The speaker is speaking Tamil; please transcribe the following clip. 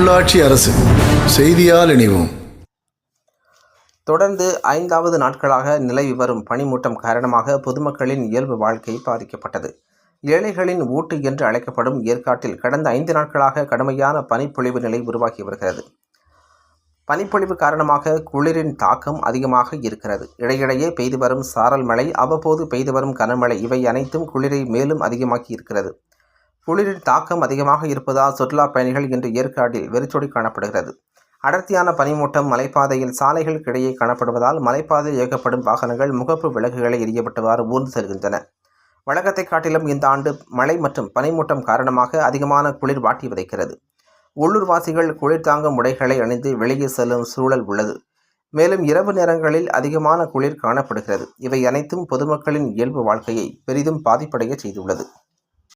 உள்ளாட்சி அரசு. செய்தியால் இணைவோம். தொடர்ந்து ஐந்தாவது நாட்களாக நிலவி வரும் பனிமூட்டம் காரணமாக பொதுமக்களின் இயல்பு வாழ்க்கை பாதிக்கப்பட்டது. ஏழைகளின் ஊட்டு என்று அழைக்கப்படும் ஏற்காட்டில் கடந்த ஐந்து நாட்களாக கடுமையான பனிப்பொழிவு நிலை உருவாகி வருகிறது. பனிப்பொழிவு காரணமாக குளிரின் தாக்கம் அதிகமாக இருக்கிறது. இடையிடையே பெய்து வரும் சாரல் மழை அவ்வப்போது பெய்து வரும் கனமழை இவை அனைத்தும் குளிரை மேலும் அதிகமாக்கி இருக்கிறது. குளிரின் தாக்கம் அதிகமாக இருப்பதால் சுற்றுலா பயணிகள் இன்று ஏற்காட்டில் வெறிச்சொடி காணப்படுகிறது. அடர்த்தியான பனிமூட்டம் மலைப்பாதையில் சாலைகளுக்கிடையே காணப்படுவதால் மலைப்பாதையில் இயக்கப்படும் வாகனங்கள் முகப்பு விளக்குகளை எரியப்பட்டவாறு ஊர்ந்து செல்கின்றன. வழக்கத்தை காட்டிலும் இந்த ஆண்டு மழை மற்றும் பனிமூட்டம் காரணமாக அதிகமான குளிர் வாட்டி வதைக்கிறது. உள்ளூர்வாசிகள் குளிர் தாங்கும் உடைகளை அணிந்து வெளியே செல்லும் சூழல் உள்ளது. மேலும் இரவு நேரங்களில் அதிகமான குளிர் காணப்படுகிறது. இவை அனைத்தும் பொதுமக்களின் இயல்பு வாழ்க்கையை பெரிதும் பாதிப்படைய செய்துள்ளது.